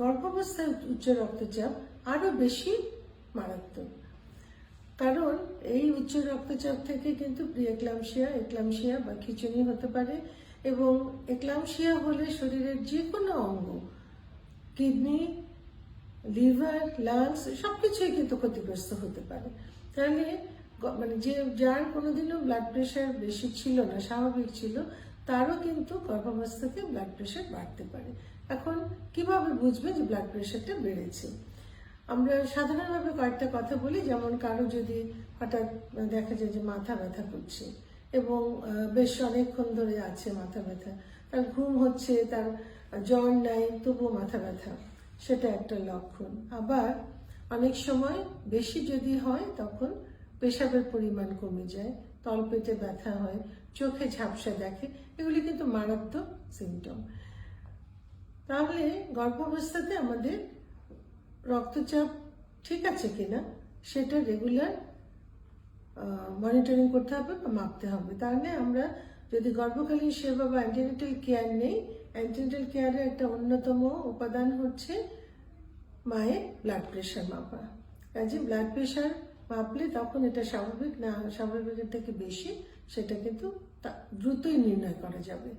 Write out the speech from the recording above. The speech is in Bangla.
গর্ভাবস্থায় উচ্চ রক্তচাপ আরও বেশি মারাত্মক। কারণ এই উচ্চ রক্তচাপ থেকে কিন্তু প্রিয়েক্লামশিয়া এক্লামশিয়া বা খিচুনি হতে পারে এবং একলামশিয়া হলে শরীরের যে কোনো অঙ্গ, কিডনি, লিভার লাংস সবকিছুই কিন্তু ক্ষতিগ্রস্ত হতে পারে। তাহলে মানে যে যার কোনোদিনও ব্লাড প্রেশার বেশি ছিল না, স্বাভাবিক ছিল তারও কিন্তু গর্ভাবস্থাতে ব্লাড প্রেশার বাড়তে পারে। এখন কীভাবে বুঝবে যে ব্লাড প্রেশারটা বেড়েছে? আমরা সাধারণভাবে কয়েকটা কথা বলি, যেমন কারও যদি হঠাৎ দেখা যায় যে মাথা ব্যথা করছে এবং বেশ অনেকক্ষণ ধরে আছে মাথা ব্যথা, তার ঘুম হচ্ছে, তার জ্বর নাই, তবুও মাথা ব্যথা, সেটা একটা লক্ষণ। আবার অনেক সময় বেশি যদি হয়, তখন পেশাবের পরিমাণ কমে যায় তলপেটে ব্যথা হয়, চোখে ঝাপসা দেখে, এগুলি কিন্তু মারাত্মক সিমটম তাহলে গর্ভাবস্থাতে আমাদের রক্তচাপ ঠিক আছে কিনা, সেটা রেগুলার মনিটরিং করতে হবে বা মাপতে হবে। তাহলে আমরা যদি গর্ভকালীন সেবা বা অ্যান্টিনেটাল কেয়ার নেই অ্যান্টিনেটাল কেয়ারের একটা অন্যতম উপাদান হচ্ছে মায়ের ব্লাড প্রেশার মাপা। কাজে ব্লাড প্রেশার মাপলে তখন এটা স্বাভাবিক না স্বাভাবিকের থেকে বেশি সেটা কিন্তু দ্রুতই নির্ণয় করা যাবে।